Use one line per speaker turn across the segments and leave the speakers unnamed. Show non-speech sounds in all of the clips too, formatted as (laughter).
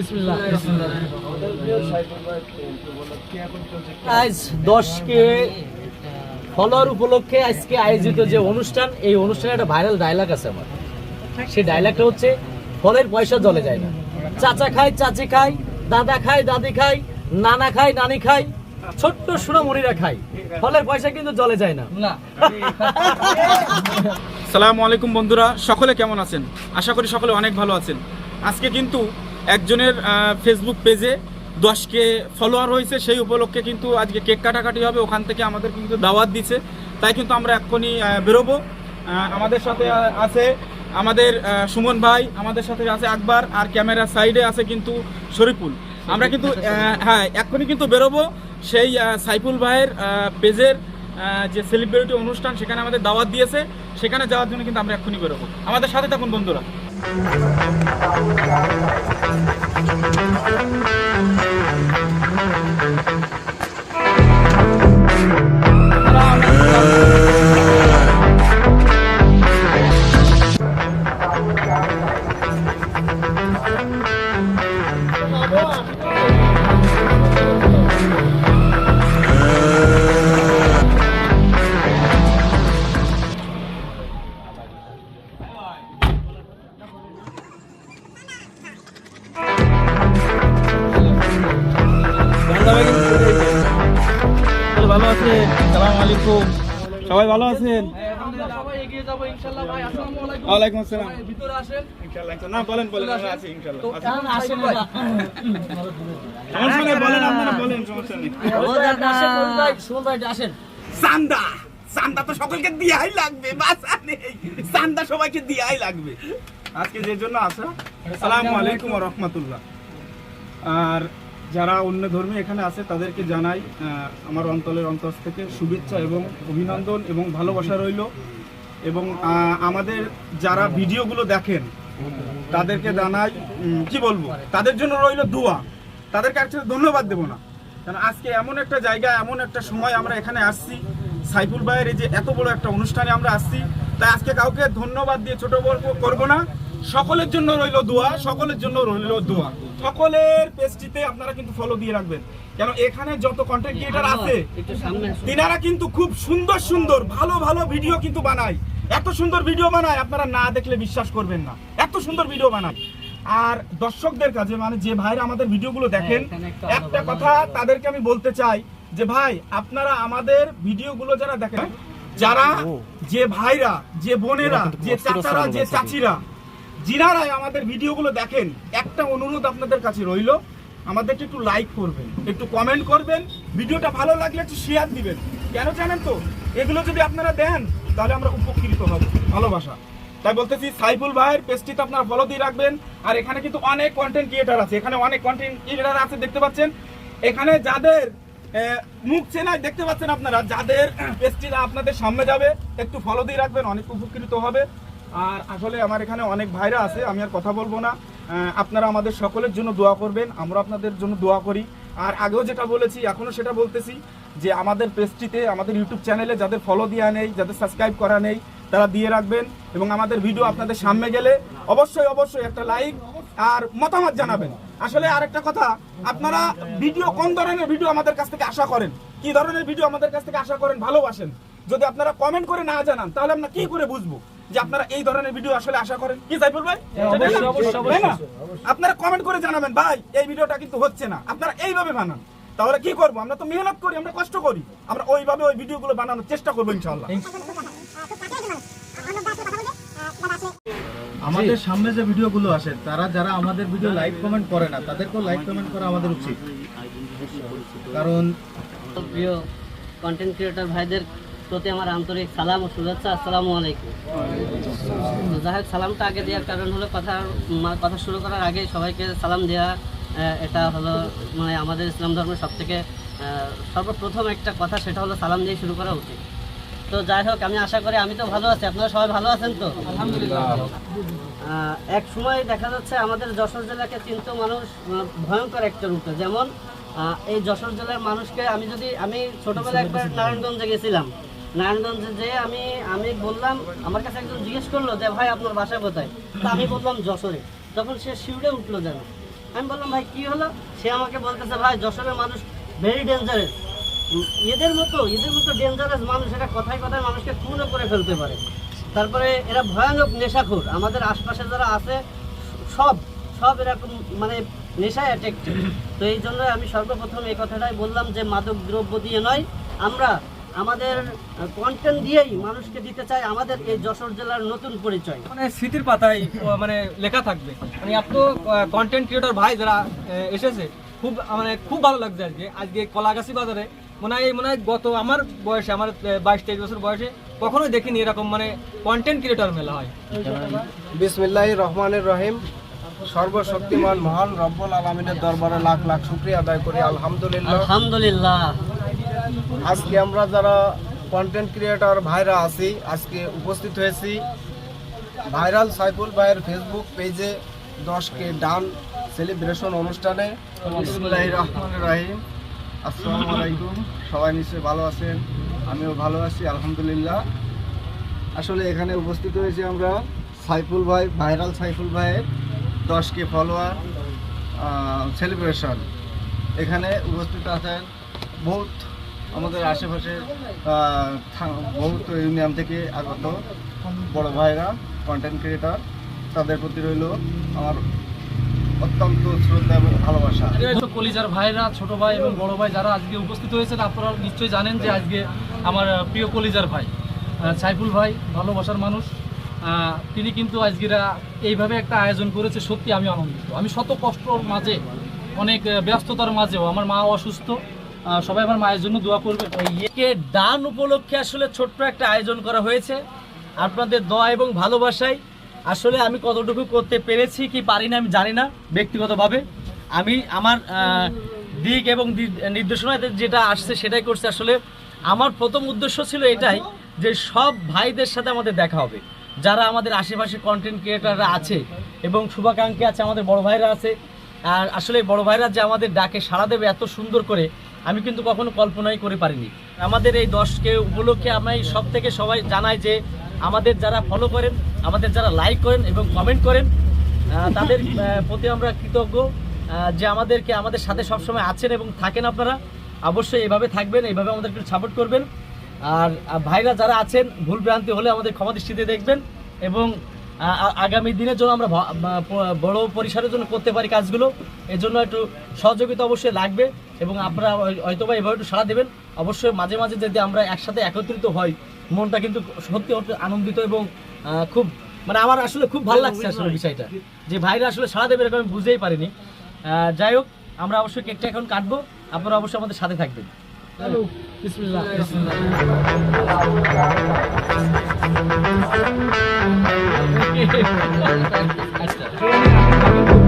বিসমিল্লাহ। আজ দশ কে ফলোয়ার উপলক্ষে আজকে আয়োজিত যে অনুষ্ঠান এই অনুষ্ঠানে একটা ভাইরাল ডায়লগ আছে আমার। সেই ডায়লগটা হচ্ছে ফলের পয়সা জলে যায় না। চাচা খায় চাচি খায় দাদা খায় দাদি খায় নানা খায় নানি খায় ছোট্ট সোনামণিরা খায়। ফলের পয়সা কিন্তু জলে যায় না।
সালামু আলাইকুম বন্ধুরা সকলে কেমন আছেন? আশা করি সকলে অনেক ভালো আছেন। আজকে কিন্তু একজনের ফেসবুক পেজে দশকে ফলোয়ার হয়েছে, সেই উপলক্ষে কিন্তু আজকে কেক কাটাকাটি হবে। ওখান থেকে আমাদের কিন্তু দাওয়াত দিছে। তাই কিন্তু আমরা এক্ষুনি বেরোবো। আমাদের সাথে আছে আমাদের সুমন ভাই, আমাদের সাথে আছে আকবর, আর ক্যামেরার সাইডে আছে কিন্তু শরীফুল। আমরা কিন্তু হ্যাঁ এক্ষুনি কিন্তু বেরোবো। সেই সাইফুল ভাইয়ের পেজের যে সেলিব্রিটি অনুষ্ঠান, সেখানে আমাদের দাওয়াত দিয়েছে। সেখানে যাওয়ার জন্য কিন্তু আমরা এক্ষুনি বেরোবো। আমাদের সাথে থাকুন বন্ধুরা। ভালো ভালো আছেন? ওয়ালাইকুম আসসালাম। ইনশাআল্লাহ, ইনশাআল্লাহ। না বলেন বলেন আমরা আছি ইনশাআল্লাহ আছি। সমস্যা নেই বলেন আপনারা বলেন সমস্যা নেই।
সুমন ভাই আসেন।
চান্দা চান্দা তো সকলকে দিয়াই লাগবে বাসা নেই। চান্দা সবাইকে দিয়াই লাগবে। আজকে যে জন্য আসা আসসালামু আলাইকুম ওয়া রাহমাতুল্লাহ। আর যারা অন্য ধর্মী এখানে আছে, তাদেরকে জানাই আমার অন্তলের অন্তর থেকে শুভেচ্ছা এবং অভিনন্দন এবং ভালোবাসা রইল। এবং আমাদের যারা ভিডিওগুলো দেখেন, তাদেরকে জানাই কি বলব, তাদের জন্য রইল দোয়া। তাদেরকে actually ধন্যবাদ দেবো না। কারণ আজকে এমন একটা জায়গা, এমন একটা সময় আমরা এখানে আসছি। সাইফুল ভাইয়ের এই যে এত বড় একটা অনুষ্ঠানে আমরা আসছি, তাই আজকে কাউকে ধন্যবাদ দিয়ে ছোট বড় করব না। সকলের জন্য রইল দোয়া সকলের জন্য রইল দোয়া। সকলের পেজটিতে আপনারা কিন্তু ফলো দিয়ে রাখবেন। কেন এখানে যত কন্টেন্ট ক্রিয়েটার আছে তিনারা কিন্তু খুব সুন্দর সুন্দর ভালো ভালো ভিডিও কিন্তু বানায়। এত সুন্দর ভিডিও বানায় আপনারা না দেখলে বিশ্বাস করবেন না। এত সুন্দর ভিডিও বানায়। আর দর্শকদের কাছে মানে যে ভাইরা আমাদের ভিডিওগুলো দেখেন
একটা
একটা কথা তাদেরকে আমি বলতে চাই যে ভাই আপনারা আমাদের ভিডিওগুলো যারা দেখেন যারা যে ভাইরা যে বোনেরা যে চাচারা যে চাচিরা যিনারাই আমাদের ভিডিওগুলো দেখেন, একটা অনুরোধ আপনাদের কাছে রইল, আমাদেরকে একটু লাইক করবেন, একটু কমেন্ট করবেন, ভিডিওটা ভালো লাগলে একটু শেয়ার দিবেন। কেন জানেন তো? এগুলো যদি আপনারা দেন, তাহলে আমরা উপকৃত হব। ভালোবাসা। তাই বলতেছি, সাইফুল ভাইয়ের পেজটিতে আপনারা ফলো দিয়ে রাখবেন, আর এখানে কিন্তু অনেক কন্টেন্ট ক্রিয়েটার আছে। এখানে অনেক কন্টেন্ট ক্রিয়েটার আছে, দেখতে পাচ্ছেন? এখানে যাদের মুখ চেনায় দেখতে পাচ্ছেন আপনারা, যাদের পেজটিরা আপনাদের সামনে যাবে, একটু ফলো দিয়ে রাখবেন, অনেক উপকৃত হবে। আর আসলে আমার এখানে অনেক ভাইরা আছে, আমি আর কথা বলব না। আপনারা আমাদের সকলের জন্য দোয়া করবেন আমরা আপনাদের জন্য দোয়া করি। আর আগেও যেটা বলেছি, এখনও সেটা বলতেছি যে আমাদের পেজটিতে আমাদের ইউটিউব চ্যানেলে যাদের ফলো দেওয়া নেই, যাদের সাবস্ক্রাইব করা নেই, তারা দিয়ে রাখবেন এবং আমাদের ভিডিও আপনাদের সামনে গেলে অবশ্যই অবশ্যই একটা লাইক আর মতামত জানাবেন। আসলে আর একটা কথা, আপনারা ভিডিও কোন ধরনের ভিডিও আমাদের কাছ থেকে আশা করেন? কি ধরনের ভিডিও আমাদের কাছ থেকে আশা করেন? ভালোবাসেন? যদি আপনারা কমেন্ট করে না জানান, তাহলে আমরা কি করে বুঝব? যে আপনারা এই ধরনের ভিডিও আসলে আশা করেন। কি সাইফুল ভাই?
অবশ্যই।
আপনারা কমেন্ট করে জানাবেন ভাই এই ভিডিওটা কিন্তু হচ্ছে না। আপনারা এইভাবে বানান। তাহলে কি করব? আমরা তো মেহনত করি আমরা কষ্ট করি। আমরা ওইভাবে ওই ভিডিওগুলো বানানোর চেষ্টা করব ইনশাল্লাহ
আমাদের সামনে যে ভিডিওগুলো আসে তারা যারা আমাদের ভিডিও লাইক কমেন্ট করে না তাদেরকেও লাইক কমেন্ট করা আমাদের উচিত। কারণ
প্রিয় কন্টেন্ট ক্রিয়েটর ভাইদের প্রতি আমার আন্তরিক সালাম ও শুভেচ্ছা, আসসালামু আলাইকুম। যাই হোক, সালামটা আগে দেওয়ার কারণ হলো কথা কথা শুরু করার আগে সবাইকে সালাম দেওয়া এটা হলো মানে আমাদের ইসলাম ধর্মের সব থেকে সর্বপ্রথম একটা কথা, সেটা হলো সালাম দিয়ে শুরু করা উচিত। তো যাই হোক, আমি আশা করি আমি তো ভালো আছি, আপনারা সবাই ভালো আছেন তো? এক সময় দেখা যাচ্ছে আমাদের যশোর জেলাকে চিনতো মানুষ ভয়ঙ্কর একটা রূপে। যেমন এই যশোর জেলার মানুষকে আমি যদি, আমি ছোটবেলায় একবার নারায়ণগঞ্জে গেছিলাম। নারায়ণগঞ্জে যে আমি আমি বললাম, আমার কাছে একজন জিজ্ঞেস করল যে, ভাই, আপনার বাসা কোথায়? তা আমি বললাম, যশোরে। তখন সে শিউরে উঠল যেন। আমি বললাম, ভাই, কি হলো? সে আমাকে বলতেছে, ভাই, যশোরের মানুষ ভেরি ডেঞ্জারাস এদের মতো এদের মতো ডেঞ্জারাস মানুষ এটা কথায় কথায় মানুষকে খুনও করে ফেলতে পারে। তারপরে এরা ভয়ানক নেশাখোর। আমাদের আশপাশে যারা আছে, সব সব এরকম মানে নেশায় অ্যাট্রাক্টেড তো এই জন্য আমি সর্বপ্রথম এই কথাটাই বললাম যে মাদক দ্রব্য দিয়ে নয়, আমরা আমাদের কন্টেন্ট দিয়েই মানুষকে দিতে চাই আমাদের এই যশোর জেলার নতুন পরিচয়।
মানে স্মৃতির পাতায় মানে লেখা থাকবে। মানে এত কন্টেন্ট ক্রিয়েটর ভাই যারা এসেছে খুব মানে খুব ভালো লাগছে আজকে। আজকে কলাগাছি বাজারে মনে হয় মনে হয় গত আমার বয়সে আমার বাইশ তেইশ বছর বয়সে কখনোই দেখিনি এরকম মানে কন্টেন্ট ক্রিয়েটর মেলা হয়।
বিসমিল্লাহ রহমানের রহিম। সর্বশক্তিমান মহান রব্বুল আলমিনের দরবারে লাখ লাখ শুক্রিয়া আদায় করি। আলহামদুলিল্লাহ।
আলহামদুলিল্লাহ।
আজকে আমরা যারা কন্টেন্ট ক্রিয়েটর ভাইরা আছি, আজকে উপস্থিত হয়েছি ভাইরাল সাইফুল ভাইয়ের ফেসবুক পেজে দশকে ডান সেলিব্রেশন অনুষ্ঠানে। রহমানের রহিম। আসসালামু আলাইকুম। সবাই নিশ্চয়ই ভালো আছেন? আমিও ভালো আছি, আলহামদুলিল্লাহ। আসলে এখানে উপস্থিত হয়েছি আমরা সাইফুল ভাই, ভাইরাল সাইফুল ভাইয়ের দশকে ফলোয়ার সেলিব্রেশন এখানে উপস্থিত আছেন বহুত আমাদের আশেপাশে বহুত ইউনিয়ন থেকে আগত বড় ভাইরা কন্টেন্ট ক্রিয়েটার তাদের প্রতি রইল আমার অত্যন্ত শ্রদ্ধা এবং ভালোবাসা।
কলিজার ভাইরা, ছোট ভাই এবং বড় ভাই যারা আজকে উপস্থিত হয়েছেন, আপনারা নিশ্চয়ই জানেন যে আজকে আমার প্রিয় কলিজার ভাই সাইফুল ভাই, ভালোবাসার মানুষ। তিনি কিন্তু আজকেরা এইভাবে একটা আয়োজন করেছে, সত্যি আমি আনন্দিত। আমি শত কষ্টর মাঝে, অনেক ব্যস্ততার মাঝেও, আমার মা অসুস্থ সবাই আমার মায়ের জন্য দোয়া করবে।
কে ডান উপলক্ষে আসলে ছোট্ট একটা আয়োজন করা হয়েছে। আপনাদের দোয়া এবং ভালোবাসায় আসলে আমি কতটুকু করতে পেরেছি কি পারি না আমি জানি না ব্যক্তিগতভাবে। আমি আমার দিক এবং নির্দেশনাতে যেটা আসছে সেটাই করছে। আসলে আমার প্রথম উদ্দেশ্য ছিল এটাই যে সব ভাইদের সাথে আমাদের দেখা হবে। যারা আমাদের আশেপাশে কন্টেন্ট ক্রিয়েটাররা আছে এবং শুভাকাঙ্ক্ষী আছে, আমাদের বড় ভাইরা আছে। আর আসলে বড় ভাইরা যে আমাদের ডাকে সাড়া দেবে এত সুন্দর করে আমি কিন্তু কখনো কল্পনাই করে পারিনি। আমাদের এই দশকে উপলক্ষে আমি সব থেকে সবাই জানাই যে আমাদের যারা ফলো করেন, আমাদের যারা লাইক করেন এবং কমেন্ট করেন তাদের প্রতি আমরা কৃতজ্ঞ যে আমাদেরকে আমাদের সাথে সবসময় আছেন এবং থাকেন আপনারা। অবশ্যই এভাবে থাকবেন এইভাবে আমাদেরকে সাপোর্ট করবেন। আর ভাইরা যারা আছেন, ভুল ভ্রান্তি হলে আমাদের ক্ষমা দৃষ্টিতে দেখবেন এবং আগামী দিনের জন্য আমরা বড় পরিসরের জন্য করতে পারি কাজগুলো। এর জন্য একটু সহযোগিতা অবশ্যই লাগবে এবং আপনারা হয়- হয়তোবা এভাবে একটু সাড়া দেবেন। অবশ্যই মাঝে মাঝে যদি আমরা একসাথে একত্রিত হই মনটা কিন্তু সত্যি আনন্দিত এবং খুব মানে আমার আসলে খুব ভালো লাগছে আসলে বিষয়টা। যে ভাইরা আসলে সাড়া দেবে এরকম আমি বুঝতেই পারিনি। যাই হোক আমরা অবশ্যই কেকটা এখন কাটবো। আপনারা অবশ্যই আমাদের সাথে থাকবেন। বিসমিল্লাহ
যাদের (laughs)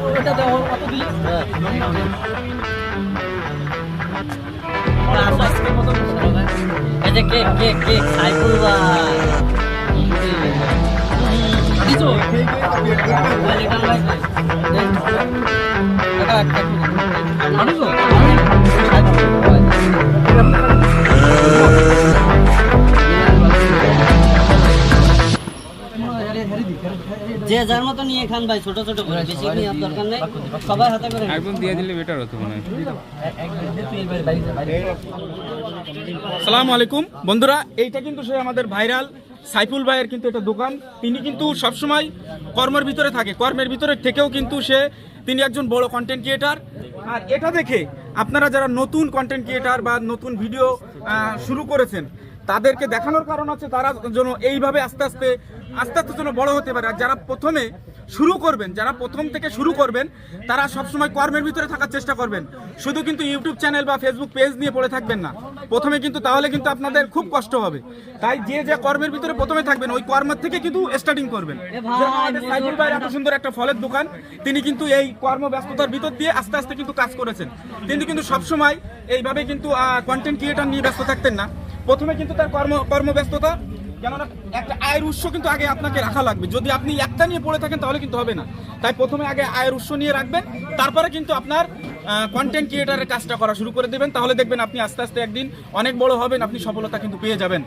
ওটা দাও অত দিলে
এই যে কেক কেক কেক সাইফুল ভাই
দিছো
ভাই, লিটন ভাই কই? দেন।
টাকা একটা আনিছো
যে যার মতো নিয়ে খান ভাই ছোট ছোট করে বেশি নিয়ে দরকার নেই। সবাই হাতে করে
একদম দিয়ে দিলে বেটার হতো মনে হয়।
সালামু আলাইকুম। বন্ধুরা এইটা কিন্তু সে আমাদের ভাইরাল সাইফুল ভাইয়ের কিন্তু এটা দোকান। তিনি কিন্তু সবসময় কর্মের ভিতরে থাকে। কর্মের ভিতরে থেকেও কিন্তু সে তিনি একজন বড় কন্টেন্ট ক্রিয়েটার আর এটা দেখে আপনারা যারা নতুন কন্টেন্ট ক্রিয়েটার বা নতুন ভিডিও শুরু করেছেন তাদেরকে দেখানোর কারণ হচ্ছে তারা যেন এইভাবে আস্তে আস্তে আস্তে আস্তে যেন বড় হতে পারে। আর যারা প্রথমে শুরু করবেন যারা প্রথম থেকে শুরু করবেন তারা সবসময় কর্মের ভিতরে থাকার চেষ্টা করবেন। শুধু কিন্তু ইউটিউব চ্যানেল বা ফেসবুক পেজ নিয়ে পড়ে থাকবেন না। প্রথমে কিন্তু তাহলে কিন্তু আপনাদের খুব কষ্ট হবে। তাই যে যে কর্মের ভিতরে প্রথমে থাকবেন ওই কর্মের থেকে কিন্তু স্টার্টিং করবেন। সাইফুল ভাই এত সুন্দর একটা ফলের দোকান তিনি কিন্তু এই কর্মব্যস্ততার ভিতর দিয়ে আস্তে আস্তে কিন্তু কাজ করেছেন। তিনি কিন্তু সবসময় এইভাবে কিন্তু কন্টেন্ট ক্রিয়েটার নিয়ে ব্যস্ত থাকতেন না। প্রথমে কিন্তু তার কর্ম কর্মব্যস্ততা কেননা একটা আয়ের উৎস কিন্তু আগে আপনাকে রাখা লাগবে। যদি আপনি একটা নিয়ে পড়ে থাকেন তাহলে কিন্তু হবে না। তাই প্রথমে আগে আয়ের উৎস নিয়ে রাখবেন, তারপরে কিন্তু আপনার কন্টেন্ট ক্রিয়েটারের কাজটা করা শুরু করে দেবেন। তাহলে দেখবেন আপনি আস্তে আস্তে একদিন অনেক বড় হবেন, আপনি সফলতা কিন্তু পেয়ে যাবেন।